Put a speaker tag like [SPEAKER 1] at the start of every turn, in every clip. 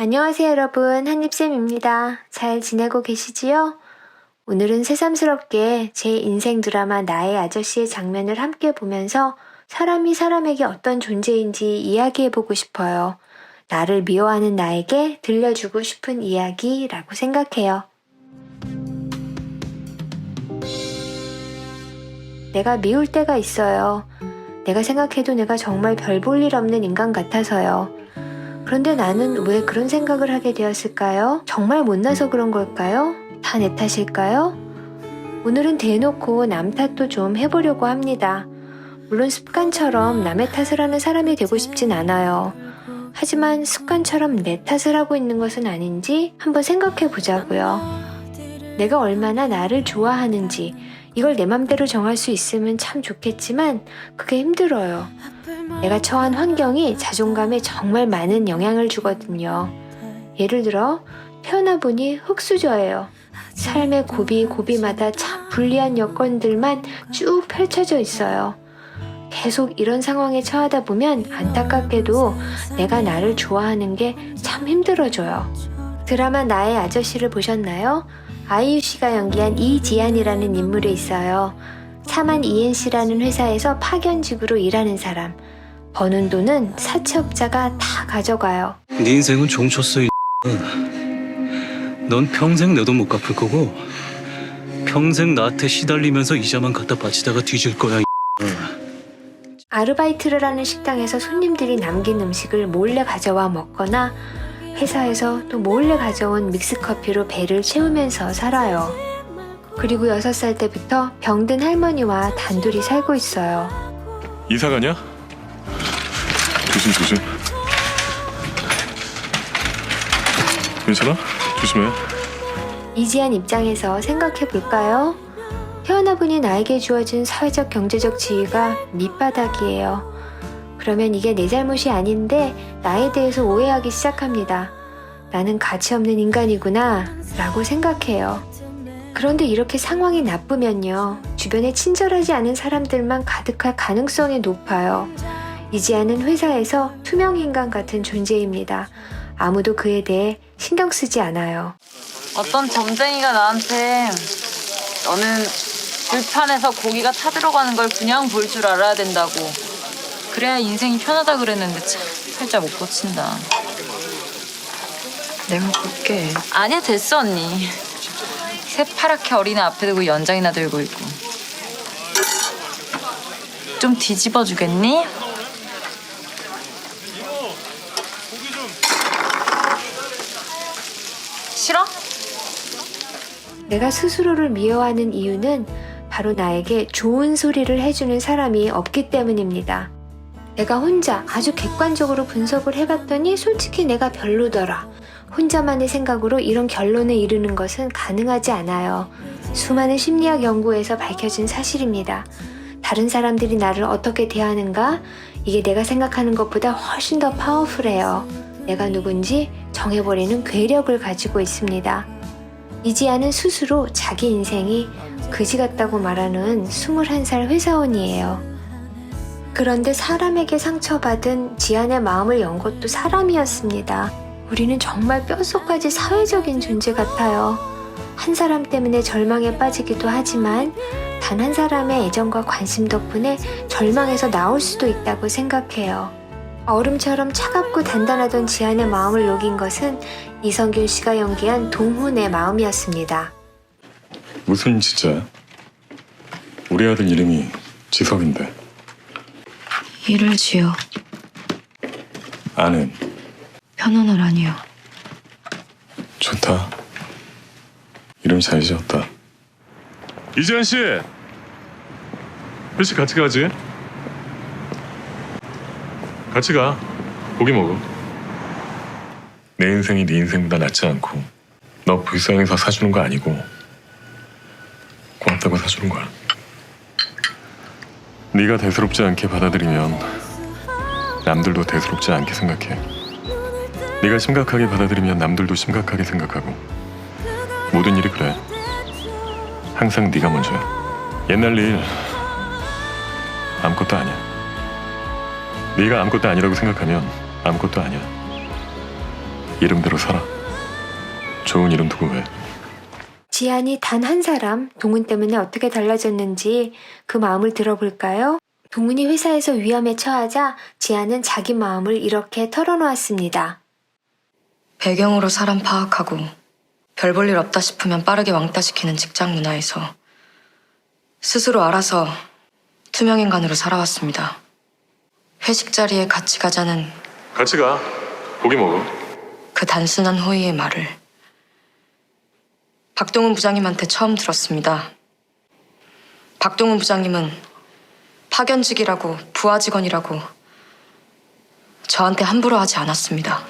[SPEAKER 1] 안녕하세요, 여러분. 한입쌤입니다. 잘 지내고 계시지요? 오늘은 새삼스럽게 제 인생 드라마 나의 아저씨의 장면을 함께 보면서 사람이 사람에게 어떤 존재인지 이야기해보고 싶어요. 나를 미워하는 나에게 들려주고 싶은 이야기라고 생각해요. 내가 미울 때가 있어요. 내가 생각해도 내가 정말 별 볼 일 없는 인간 같아서요. 그런데 나는 왜 그런 생각을 하게 되었을까요? 정말 못나서 그런 걸까요? 다 내 탓일까요? 오늘은 대놓고 남 탓도 좀 해보려고 합니다. 물론 습관처럼 남의 탓을 하는 사람이 되고 싶진 않아요. 하지만 습관처럼 내 탓을 하고 있는 것은 아닌지 한번 생각해 보자고요. 내가 얼마나 나를 좋아하는지 이걸 내 맘대로 정할 수 있으면 참 좋겠지만 그게 힘들어요. 내가 처한 환경이 자존감에 정말 많은 영향을 주거든요. 예를 들어 태어나 보니 흙수저예요. 삶의 고비 고비마다 참 불리한 여건들만 쭉 펼쳐져 있어요. 계속 이런 상황에 처하다 보면 안타깝게도 내가 나를 좋아하는 게 참 힘들어져요. 드라마 나의 아저씨를 보셨나요? 아이유 씨가 연기한 이지안이라는 인물이 있어요. 사만 ENC라는 회사에서 파견직으로 일하는 사람. 버는 돈은 사채업자가 다 가져가요.
[SPEAKER 2] 네 인생은 종쳤어 이 넌 평생 내 돈 못 갚을 거고 평생 나한테 시달리면서 이자만 갖다 바치다가 뒤질 거야 이
[SPEAKER 1] 아르바이트를 하는 식당에서 손님들이 남긴 음식을 몰래 가져와 먹거나 회사에서 또 몰래 가져온 믹스커피로 배를 채우면서 살아요. 그리고 6살 때부터 병든 할머니와 단둘이 살고 있어요.
[SPEAKER 3] 이사 가냐? 조심 조심. 괜찮아? 조심해.
[SPEAKER 1] 이지한 입장에서 생각해 볼까요? 태어나 보니 나에게 주어진 사회적 경제적 지위가 밑바닥이에요. 그러면 이게 내 잘못이 아닌데 나에 대해서 오해하기 시작합니다. 나는 가치 없는 인간이구나 라고 생각해요. 그런데 이렇게 상황이 나쁘면요. 주변에 친절하지 않은 사람들만 가득할 가능성이 높아요. 이지아는 회사에서 투명인간 같은 존재입니다. 아무도 그에 대해 신경 쓰지 않아요.
[SPEAKER 4] 어떤 점쟁이가 나한테 너는 불판에서 고기가 타들어가는 걸 그냥 볼 줄 알아야 된다고. 그래야 인생이 편하다 그랬는데 참 살짝 못 고친다.
[SPEAKER 5] 내가 볼게.
[SPEAKER 4] 아니야 됐어 언니. 새파랗게 어린애 앞에 두고 연장이나 들고 있고. 좀 뒤집어 주겠니? 싫어?
[SPEAKER 1] 내가 스스로를 미워하는 이유는 바로 나에게 좋은 소리를 해주는 사람이 없기 때문입니다. 내가 혼자 아주 객관적으로 분석을 해봤더니 솔직히 내가 별로더라. 혼자만의 생각으로 이런 결론에 이르는 것은 가능하지 않아요. 수많은 심리학 연구에서 밝혀진 사실입니다. 다른 사람들이 나를 어떻게 대하는가? 이게 내가 생각하는 것보다 훨씬 더 파워풀해요. 내가 누군지 정해버리는 괴력을 가지고 있습니다. 이지아는 스스로 자기 인생이 그지 같다고 말하는 21살 회사원이에요. 그런데 사람에게 상처받은 지안의 마음을 연 것도 사람이었습니다. 우리는 정말 뼛속까지 사회적인 존재 같아요. 한 사람 때문에 절망에 빠지기도 하지만 단 한 사람의 애정과 관심 덕분에 절망에서 나올 수도 있다고 생각해요. 얼음처럼 차갑고 단단하던 지안의 마음을 녹인 것은 이성균 씨가 연기한 동훈의 마음이었습니다.
[SPEAKER 3] 무슨 진짜야? 우리 아들 이름이 지석인데
[SPEAKER 5] 일을 지어.
[SPEAKER 3] 아는
[SPEAKER 5] 편안할 아니야.
[SPEAKER 3] 좋다. 이름 잘 지었다. 이지한 씨, 일찍 같이 가지. 같이 가. 고기 먹어. 내 인생이 네 인생보다 낫지 않고 너 불쌍해서 사주는 거 아니고 고맙다고 사주는 거야. 네가 대수롭지 않게 받아들이면 남들도 대수롭지 않게 생각해. 네가 심각하게 받아들이면 남들도 심각하게 생각하고 모든 일이 그래. 항상 네가 먼저야. 옛날 일 아무것도 아니야. 네가 아무것도 아니라고 생각하면 아무것도 아니야. 이름대로 살아. 좋은 이름 두고 왜?
[SPEAKER 1] 지안이 단 한 사람, 동훈 때문에 어떻게 달라졌는지 그 마음을 들어볼까요? 동훈이 회사에서 위험에 처하자 지안은 자기 마음을 이렇게 털어놓았습니다.
[SPEAKER 5] 배경으로 사람 파악하고 별 볼 일 없다 싶으면 빠르게 왕따시키는 직장 문화에서 스스로 알아서 투명 인간으로 살아왔습니다. 회식 자리에 같이 가자는
[SPEAKER 3] 같이 가. 고기 먹어.
[SPEAKER 5] 그 단순한 호의의 말을 박동훈 부장님한테 처음 들었습니다. 박동훈 부장님은 파견직이라고 부하 직원이라고 저한테 함부로 하지 않았습니다.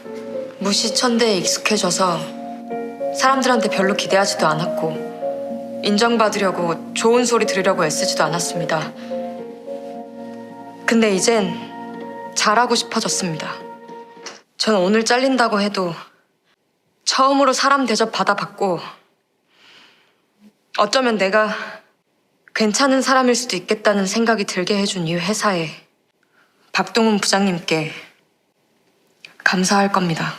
[SPEAKER 5] 무시천대에 익숙해져서 사람들한테 별로 기대하지도 않았고 인정받으려고 좋은 소리 들으려고 애쓰지도 않았습니다. 근데 이젠 잘하고 싶어졌습니다. 전 오늘 잘린다고 해도 처음으로 사람 대접 받아봤고 어쩌면 내가 괜찮은 사람일 수도 있겠다는 생각이 들게 해준 이 회사에 박동훈 부장님께 감사할 겁니다.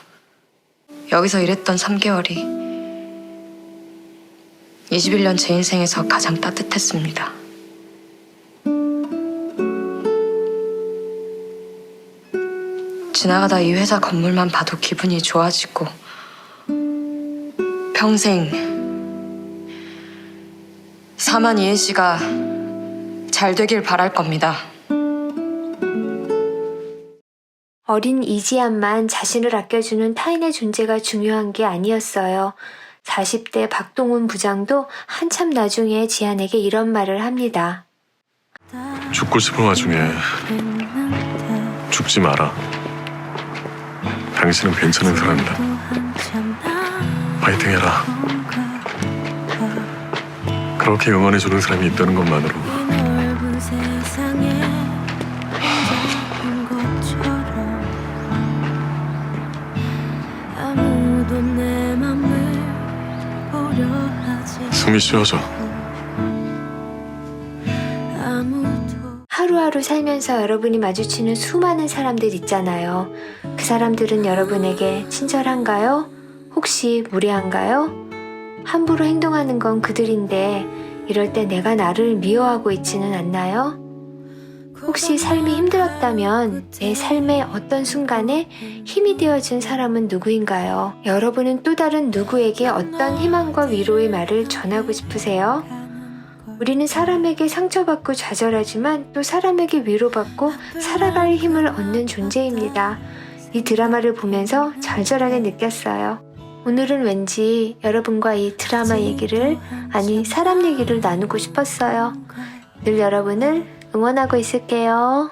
[SPEAKER 5] 여기서 일했던 3개월이 21년 제 인생에서 가장 따뜻했습니다. 지나가다 이 회사 건물만 봐도 기분이 좋아지고 평생 사만 이해 씨가 잘 되길 바랄 겁니다.
[SPEAKER 1] 어린 이지안만 자신을 아껴주는 타인의 존재가 중요한 게 아니었어요. 40대 박동훈 부장도 한참 나중에 지안에게 이런 말을 합니다.
[SPEAKER 3] 죽고 싶은 와중에 죽지 마라. 당신은 괜찮은 사람이다. 파이팅 해라. 그렇게 응원해주는 사람이 있다는 것만으로 숨이 쉬어져.
[SPEAKER 1] 하루하루 살면서 여러분이 마주치는 수많은 사람들 있잖아요. 그 사람들은 여러분에게 친절한가요? 혹시 무례한가요? 함부로 행동하는 건 그들인데 이럴 때 내가 나를 미워하고 있지는 않나요? 혹시 삶이 힘들었다면 내 삶의 어떤 순간에 힘이 되어준 사람은 누구인가요? 여러분은 또 다른 누구에게 어떤 희망과 위로의 말을 전하고 싶으세요? 우리는 사람에게 상처받고 좌절하지만 또 사람에게 위로받고 살아갈 힘을 얻는 존재입니다. 이 드라마를 보면서 절절하게 느꼈어요. 오늘은 왠지 여러분과 이 드라마 얘기를, 아니, 사람 얘기를 나누고 싶었어요. 늘 여러분을 응원하고 있을게요.